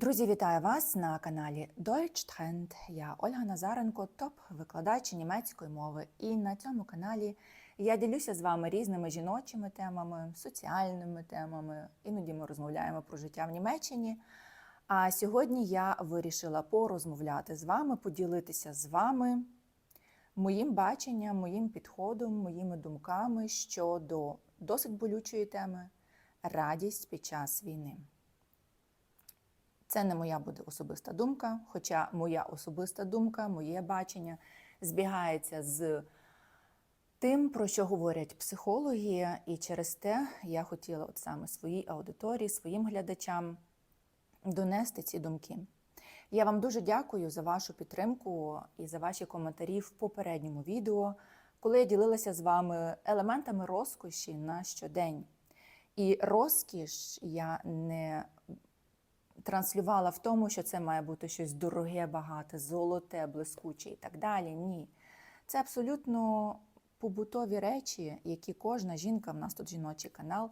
Друзі, вітаю вас на каналі Deutsch Trend. Я Ольга Назаренко, топ-викладач німецької мови. І на цьому каналі я ділюся з вами різними жіночими темами, соціальними темами. Іноді ми розмовляємо про життя в Німеччині. А сьогодні я вирішила порозмовляти з вами, поділитися з вами моїм баченням, моїм підходом, моїми думками щодо досить болючої теми радість під час війни. Це не моя буде особиста думка, хоча моя особиста думка, моє бачення збігається з тим, про що говорять психологи, і через те я хотіла от саме своїй аудиторії, своїм глядачам донести ці думки. Я вам дуже дякую за вашу підтримку і за ваші коментарі в попередньому відео, коли я ділилася з вами елементами розкоші на щодень. І розкіш я не транслювала в тому, що це має бути щось дороге, багате, золоте, блискуче і так далі. Ні. Це абсолютно побутові речі, які кожна жінка, в нас тут жіночий канал,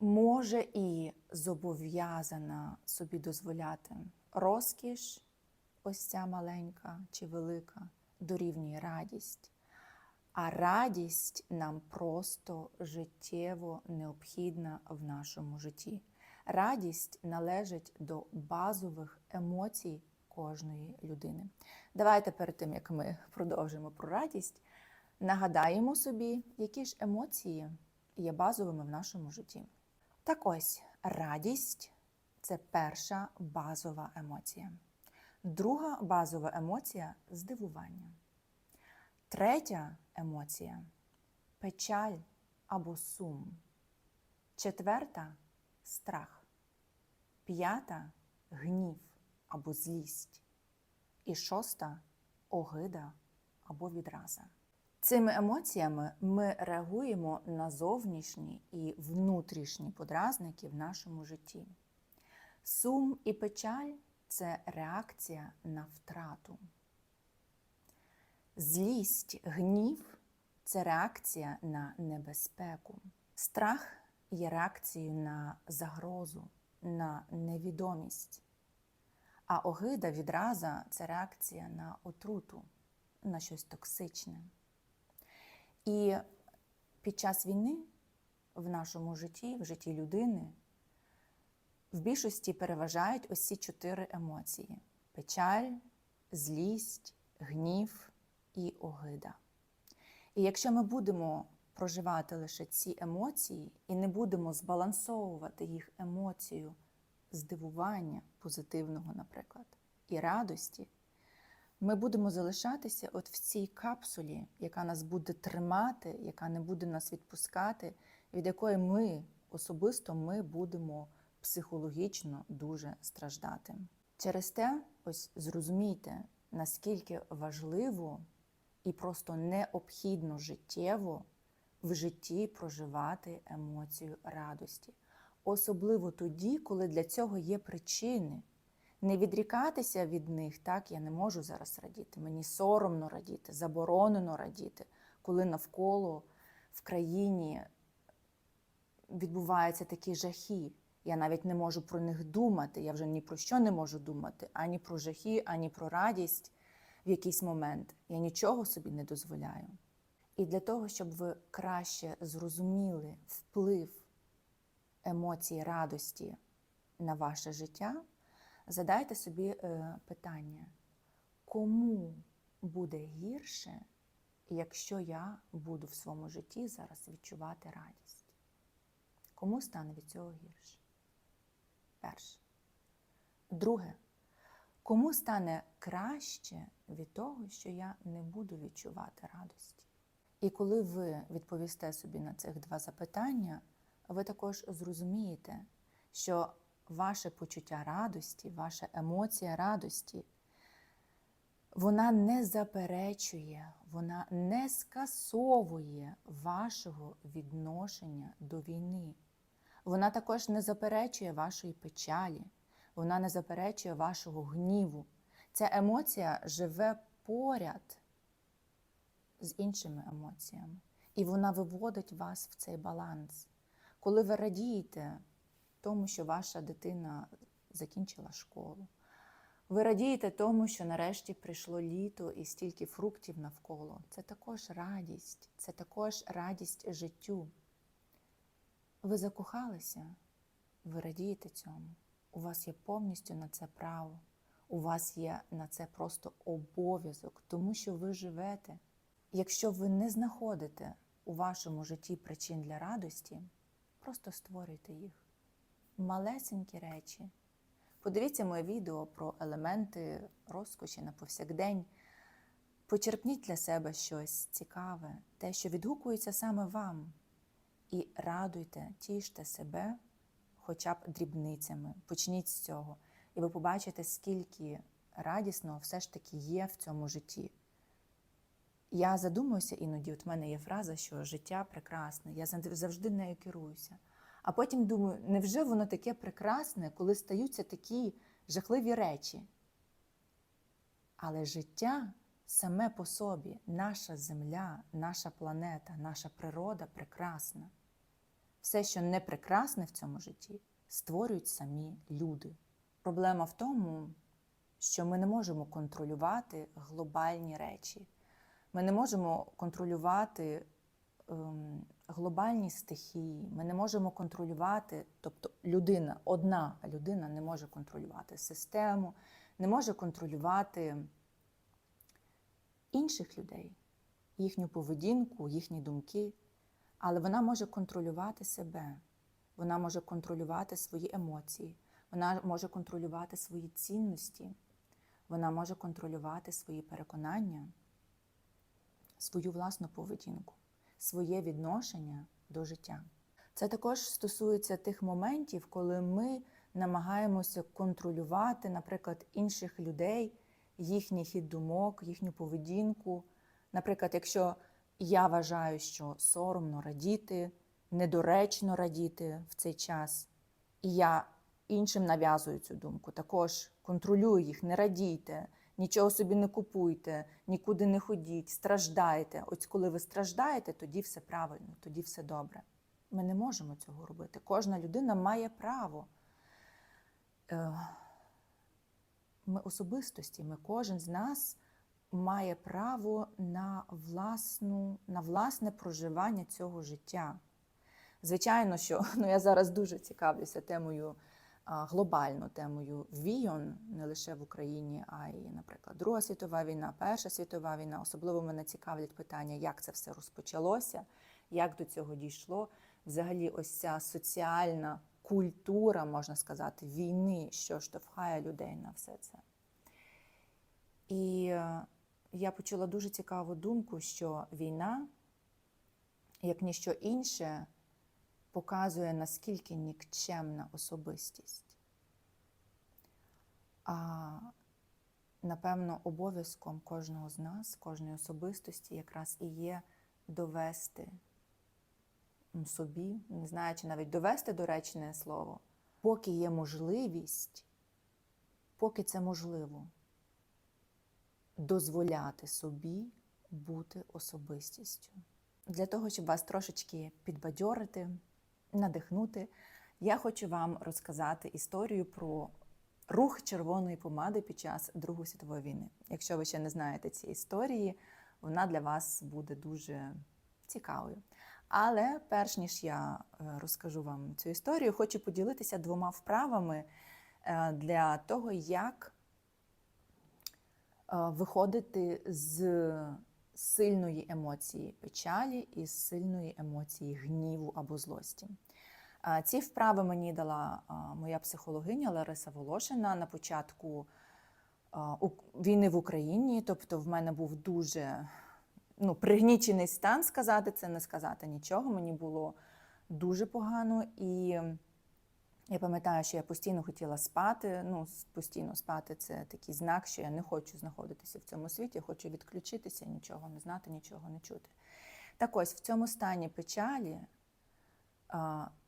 може і зобов'язана собі дозволяти. Розкіш, ось ця маленька чи велика, дорівнює радість. А радість нам просто життєво необхідна в нашому житті. Радість належить до базових емоцій кожної людини. Давайте перед тим, як ми продовжимо про радість, нагадаємо собі, які ж емоції є базовими в нашому житті. Так ось, радість це перша базова емоція. Друга базова емоція здивування. Третя емоція печаль або сум. Четверта страх. П'ята гнів або злість. І шоста огида або відраза. Цими емоціями ми реагуємо на зовнішні і внутрішні подразники в нашому житті. Сум і печаль це реакція на втрату. Злість, гнів це реакція на небезпеку. Страх є реакцією на загрозу, на невідомість. А огида відраза це реакція на отруту, на щось токсичне. І під час війни в нашому житті, в житті людини, в більшості переважають ось ці чотири емоції: печаль, злість, гнів і огида. І якщо ми будемо проживати лише ці емоції і не будемо збалансовувати їх емоцію здивування позитивного, наприклад, і радості, ми будемо залишатися от в цій капсулі, яка нас буде тримати, яка не буде нас відпускати, від якої ми особисто ми будемо психологічно дуже страждати. Через те, ось зрозумійте, наскільки важливо і просто необхідно життєво в житті проживати емоцію радості. Особливо тоді, коли для цього є причини. Не відрікатися від них, так, я не можу зараз радіти. Мені соромно радіти, заборонено радіти, коли навколо в країні відбуваються такі жахи. Я навіть не можу про них думати. Я вже ні про що не можу думати, ані про жахи, ані про радість в якийсь момент. Я нічого собі не дозволяю. І для того, щоб ви краще зрозуміли вплив емоцій радості на ваше життя, задайте собі е, питання, кому буде гірше, якщо я буду в своєму житті зараз відчувати радість? Кому стане від цього гірше? Перше. Друге, кому стане краще від того, що я не буду відчувати радості? І коли ви відповісте собі на цих два запитання, ви також зрозумієте, що ваше почуття радості, ваша емоція радості, вона не заперечує, вона не скасовує вашого відношення до війни. Вона також не заперечує вашої печалі, вона не заперечує вашого гніву. Ця емоція живе поряд з іншими емоціями. І вона виводить вас в цей баланс. Коли ви радієте тому, що ваша дитина закінчила школу. Ви радієте тому, що нарешті прийшло літо і стільки фруктів навколо. Це також радість, це також радість життю. Ви закохалися, ви радієте цьому. У вас є повністю на це право. У вас є на це просто обов'язок, тому що ви живете. Якщо ви не знаходите у вашому житті причин для радості, просто створюйте їх. Малесенькі речі. Подивіться моє відео про елементи розкоші на повсякдень. Почерпніть для себе щось цікаве, те, що відгукується саме вам. І радуйте, тіште себе хоча б дрібницями. Почніть з цього. І ви побачите, скільки радісного все ж таки є в цьому житті. Я задумуюся іноді, от в мене є фраза, що життя прекрасне, я завжди нею керуюся. А потім думаю, невже воно таке прекрасне, коли стаються такі жахливі речі? Але життя саме по собі, наша земля, наша планета, наша природа прекрасна. Все, що не прекрасне в цьому житті, створюють самі люди. Проблема в тому, що ми не можемо контролювати глобальні речі. Ми не можемо контролювати ем, глобальні стихії, ми не можемо контролювати, тобто людина, одна людина не може контролювати систему, не може контролювати інших людей, їхню поведінку, їхні думки, але вона може контролювати себе, вона може контролювати свої емоції, вона може контролювати свої цінності, вона може контролювати свої переконання, свою власну поведінку, своє відношення до життя. Це також стосується тих моментів, коли ми намагаємося контролювати, наприклад, інших людей, їхній хід думок, їхню поведінку. Наприклад, якщо я вважаю, що соромно радіти, недоречно радіти в цей час, і я іншим нав'язую цю думку, також контролюю їх, не радійте, нічого собі не купуйте, нікуди не ходіть, страждайте. Ось коли ви страждаєте, тоді все правильно, тоді все добре. Ми не можемо цього робити. Кожна людина має право. Е, Ми особистості, ми кожен з нас має право на, власну, на власне проживання цього життя. Звичайно, що ну, я зараз дуже цікавлюся темою глобально темою війн не лише в Україні, а й, наприклад, Друга світова війна, Перша світова війна. Особливо мене цікавлять питання, як це все розпочалося, як до цього дійшло. Взагалі, ось ця соціальна культура, можна сказати, війни, що штовхає людей на все це. І я почула дуже цікаву думку, що війна, як ніщо інше, показує, наскільки нікчемна особистість. А напевно, обов'язком кожного з нас, кожної особистості, якраз і є довести собі, не знаю, чи навіть довести доречне слово, поки є можливість, поки це можливо, дозволяти собі бути особистістю. Для того, щоб вас трошечки підбадьорити, надихнути, я хочу вам розказати історію про рух червоної помади під час Другої світової війни. Якщо ви ще не знаєте цієї історії, вона для вас буде дуже цікавою. Але перш ніж я е, розкажу вам цю історію, хочу поділитися двома вправами е, для того, як е, виходити з сильної емоції печалі і сильної емоції гніву або злості. Ці вправи мені дала моя психологиня Лариса Волошина на початку війни в Україні. Тобто, в мене був дуже ну, пригнічений стан сказати це, не сказати нічого. Мені було дуже погано. І я пам'ятаю, що я постійно хотіла спати. Ну, постійно спати це такий знак, що я не хочу знаходитися в цьому світі, хочу відключитися, нічого не знати, нічого не чути. Так ось в цьому стані печалі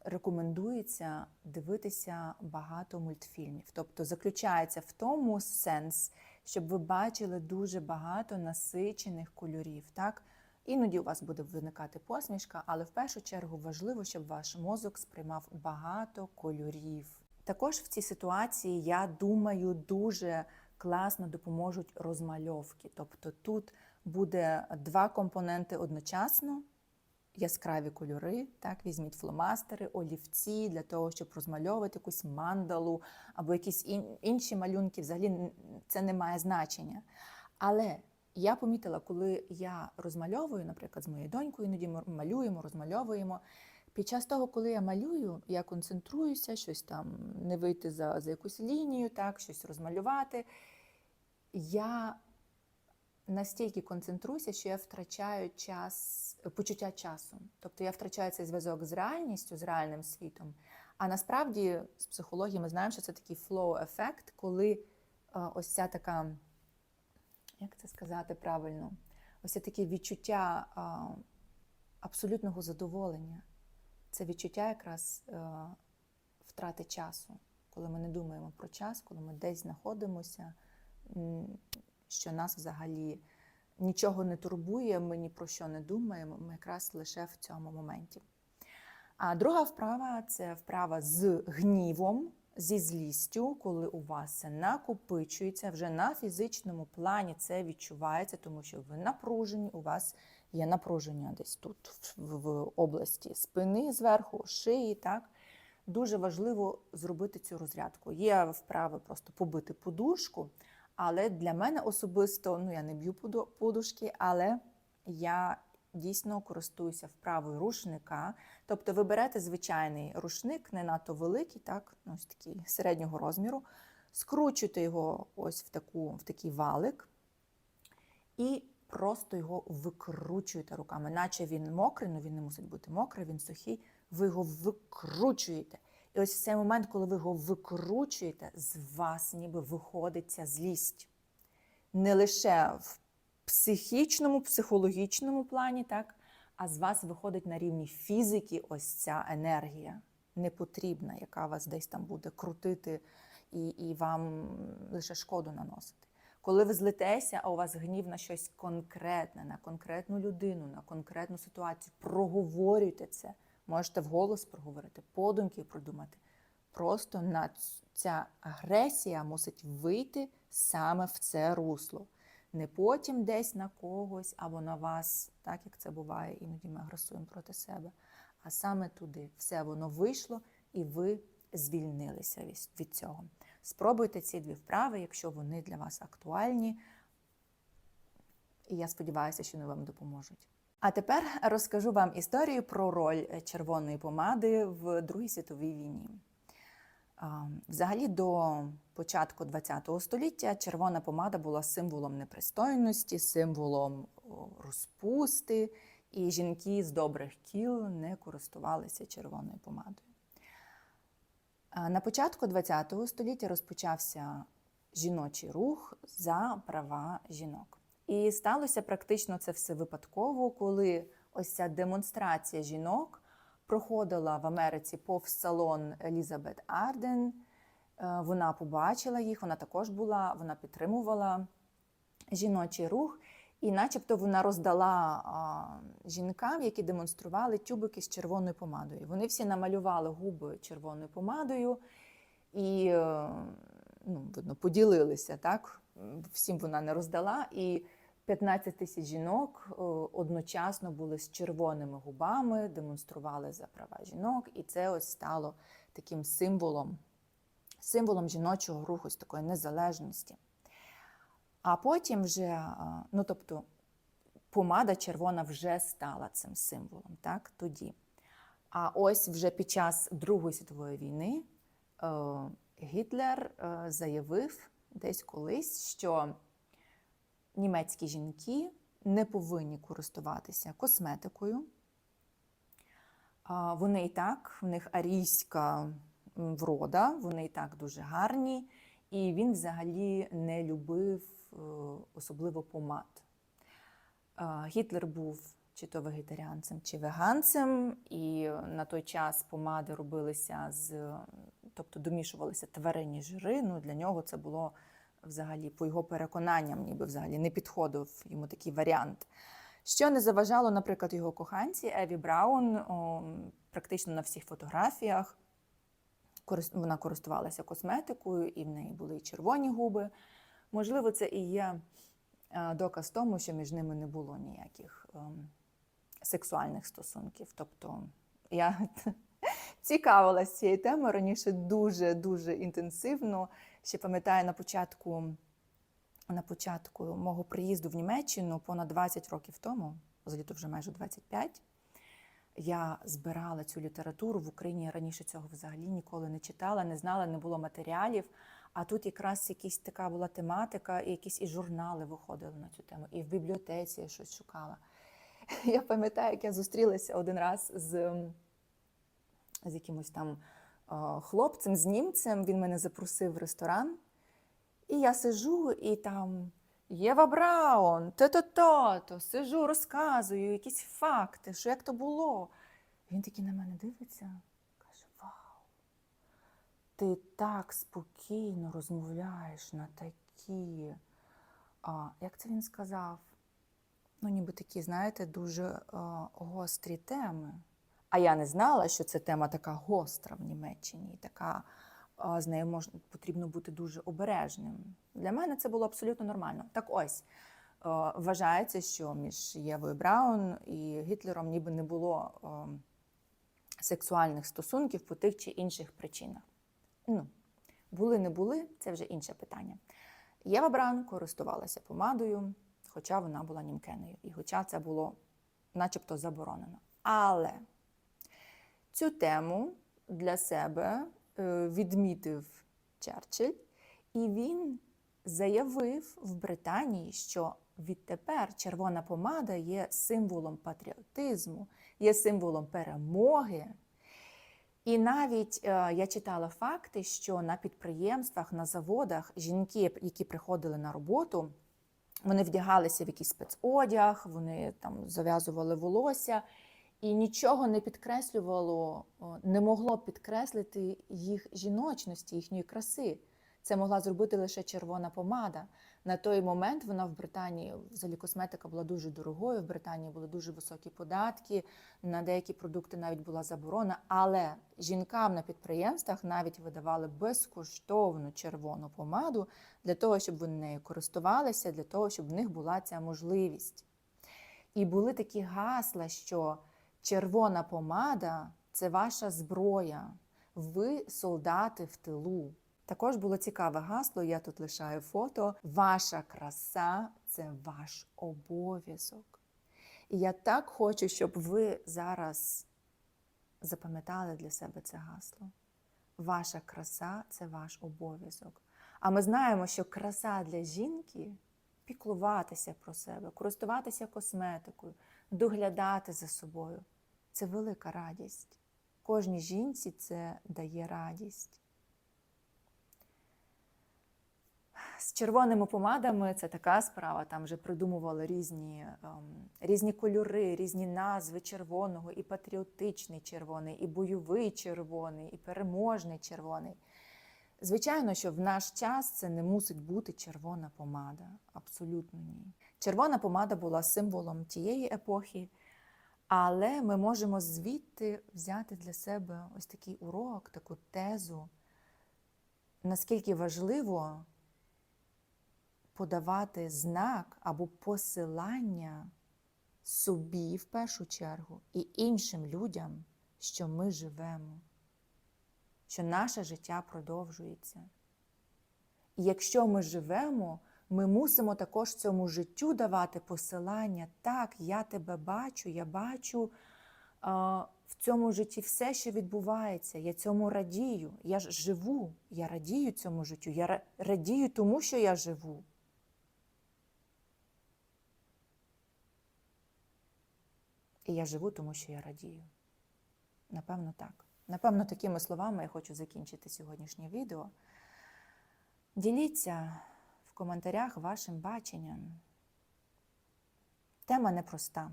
рекомендується дивитися багато мультфільмів. Тобто заключається в тому сенс, щоб ви бачили дуже багато насичених кольорів. Так? Іноді у вас буде виникати посмішка, але в першу чергу важливо, щоб ваш мозок сприймав багато кольорів. Також в цій ситуації, я думаю, дуже класно допоможуть розмальовки. Тобто тут буде два компоненти одночасно. Яскраві кольори, так, візьміть фломастери, олівці для того, щоб розмальовувати якусь мандалу або якісь ін- інші малюнки. Взагалі це не має значення. Але я помітила, коли я розмальовую, наприклад, з моєю донькою, іноді ми малюємо, розмальовуємо. Під час того, коли я малюю, я концентруюся, щось там не вийти за, за якусь лінію, так, щось розмалювати. Я настільки концентруюся, що я втрачаю час, почуття часу. Тобто я втрачаю цей зв'язок з реальністю, з реальним світом. А насправді з психології ми знаємо, що це такий флоу-ефект, коли е, ось ця така, як це сказати правильно, ось таке відчуття а, абсолютного задоволення. Це відчуття якраз е, втрати часу, коли ми не думаємо про час, коли ми десь знаходимося, що нас взагалі нічого не турбує, ми ні про що не думаємо, ми якраз лише в цьому моменті. А друга вправа це вправа з гнівом, зі злістю, коли у вас це накопичується вже на фізичному плані, це відчувається, тому що ви напружені, у вас є напруження десь тут, в, області спини зверху, шиї. так. Дуже важливо зробити цю розрядку. Є вправи просто побити подушку, але для мене особисто, ну я не б'ю подушки, але я дійсно користуюся вправою рушника. Тобто ви берете звичайний рушник, не надто великий, так, ну, ось такий середнього розміру, скручуєте його ось в, таку, в такий валик і просто його викручуєте руками, наче він мокрий, ну він не мусить бути мокрий, він сухий, ви його викручуєте. І ось в цей момент, коли ви його викручуєте, з вас ніби виходить ця злість. Не лише в психічному, психологічному плані, так, а з вас виходить на рівні фізики ось ця енергія непотрібна, яка вас десь там буде крутити і, і вам лише шкоду наносити. Коли ви злитеся, а у вас гнів на щось конкретне, на конкретну людину, на конкретну ситуацію, проговорюйте це. Можете вголос проговорити, подумки продумати. Просто на ця агресія мусить вийти саме в це русло. Не потім десь на когось або на вас, так як це буває, іноді ми агресуємо проти себе, а саме туди. Все воно вийшло, і ви звільнилися від- цього. Спробуйте ці дві вправи, якщо вони для вас актуальні. І я сподіваюся, що вони вам допоможуть. А тепер розкажу вам історію про роль е, червоної помади в Другій світовій війні. Взагалі, до початку ХХ століття червона помада була символом непристойності, символом розпусти, і жінки з добрих кіл не користувалися червоною помадою. На початку ХХ століття розпочався жіночий рух за права жінок. І сталося практично це все випадково, коли ось ця демонстрація жінок проходила в Америці повз салон Елізабет Арден. Е, Вона побачила їх, вона також була, вона підтримувала жіночий рух, і начебто вона роздала жінкам, які демонстрували тюбики з червоною помадою. Вони всі намалювали губи червоною помадою і е, ну, видно, поділилися. Так? Всім вона не роздала. І 15 тисяч жінок е, одночасно були з червоними губами, демонстрували за права жінок, і це ось стало таким символом, символом жіночого руху, з такої незалежності. А потім вже, е, ну тобто, помада червона вже стала цим символом, так, тоді. А ось вже під час Другої світової війни е, Гітлер заявив десь колись, що німецькі жінки не повинні користуватися косметикою. Вони і так, в них арійська врода, вони і так дуже гарні, і він взагалі не любив е, особливо помад. Гітлер був чи то вегетаріанцем, чи веганцем, і на той час помади робилися з, тобто домішувалися тваринні жири. Ну, для нього це було взагалі, по його переконанням, ніби взагалі не підходив йому такий варіант. Що не заважало, наприклад, його коханці Еві Браун о, практично на всіх фотографіях вона користувалася косметикою, і в неї були і червоні губи. Можливо, це і є е, доказ тому, що між ними не було ніяких ем, сексуальних стосунків. Тобто я цікавилася цією темою раніше дуже-дуже інтенсивно. Ще пам'ятаю на початку, на початку мого приїзду в Німеччину понад 20 років тому, взагалі вже майже 25, я збирала цю літературу в Україні. Я раніше цього взагалі ніколи не читала, не знала, не було матеріалів. А тут якраз якась така була тематика, і якісь і журнали виходили на цю тему, і в бібліотеці я щось шукала. Я пам'ятаю, як я зустрілася один раз з, з якимось там е, хлопцем, з німцем. Він мене запросив в ресторан. І я сижу, і там Єва Браун, то-то-то, то сижу, розказую якісь факти, що як то було. Він такий на мене дивиться, каже: Вау, ти так спокійно розмовляєш на такі. А, як це він сказав? Ну, ніби такі, знаєте, дуже е, гострі теми. А я не знала, що це тема така гостра в Німеччині, і така з нею можна потрібно бути дуже обережним. Для мене це було абсолютно нормально. Так ось вважається, що між Євою Браун і Гітлером ніби не було сексуальних стосунків по тих чи інших причинах. Ну, були, не були, це вже інше питання. Єва Браун користувалася помадою, хоча вона була німкеною, і хоча це було начебто заборонено. Але цю тему для себе е, відмітив Черчилль, і він заявив в Британії, що відтепер червона помада є символом патріотизму, є символом перемоги. І навіть е, я читала факти, що на підприємствах, на заводах жінки, які приходили на роботу, вони вдягалися в якийсь спецодяг, вони там зав'язували волосся, і нічого не підкреслювало, не могло підкреслити їх жіночності, їхньої краси. Це могла зробити лише червона помада. На той момент вона в Британії, взагалі косметика була дуже дорогою. В Британії були дуже високі податки, на деякі продукти навіть була заборона. Але жінкам на підприємствах навіть видавали безкоштовну червону помаду для того, щоб вони нею користувалися, для того, щоб в них була ця можливість. І були такі гасла, що червона помада це ваша зброя. Ви солдати в тилу. Також було цікаве гасло. Я тут лишаю фото. Ваша краса це ваш обов'язок. І я так хочу, щоб ви зараз запам'ятали для себе це гасло. Ваша краса це ваш обов'язок. А ми знаємо, що краса для жінки піклуватися про себе, користуватися косметикою, доглядати за собою це велика радість. Кожній жінці це дає радість. З червоними помадами це така справа. Там вже придумували різні, ем, різні кольори, різні назви червоного, і патріотичний червоний, і бойовий червоний, і переможний червоний. Звичайно, що в наш час це не мусить бути червона помада. Абсолютно ні. Червона помада була символом тієї епохи, але ми можемо звідти взяти для себе ось такий урок, таку тезу, наскільки важливо подавати знак або посилання собі в першу чергу і іншим людям, що ми живемо, що наше життя продовжується. І якщо ми живемо, ми мусимо також цьому життю давати посилання. Так, я тебе бачу, я бачу а, в цьому житті все, що відбувається. Я цьому радію. Я ж живу, я радію цьому життю. Я радію тому, що я живу. І я живу, тому що я радію. Напевно, так. Напевно, такими словами я хочу закінчити сьогоднішнє відео. Діліться коментарях вашим баченням. Тема непроста,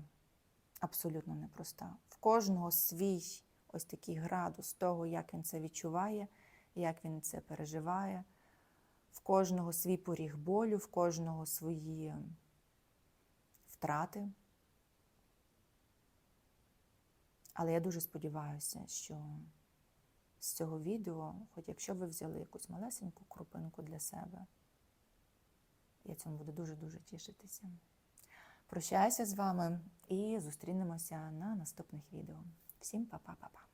абсолютно непроста. В кожного свій ось такий градус того, як він це відчуває, як він це переживає, в кожного свій поріг болю, в кожного свої втрати. Але я дуже сподіваюся, що з цього відео, хоч якщо ви взяли якусь малесеньку крупинку для себе. Я цьому буду дуже-дуже тішитися. Прощаюся з вами і зустрінемося на наступних відео. Всім па-па-па-па.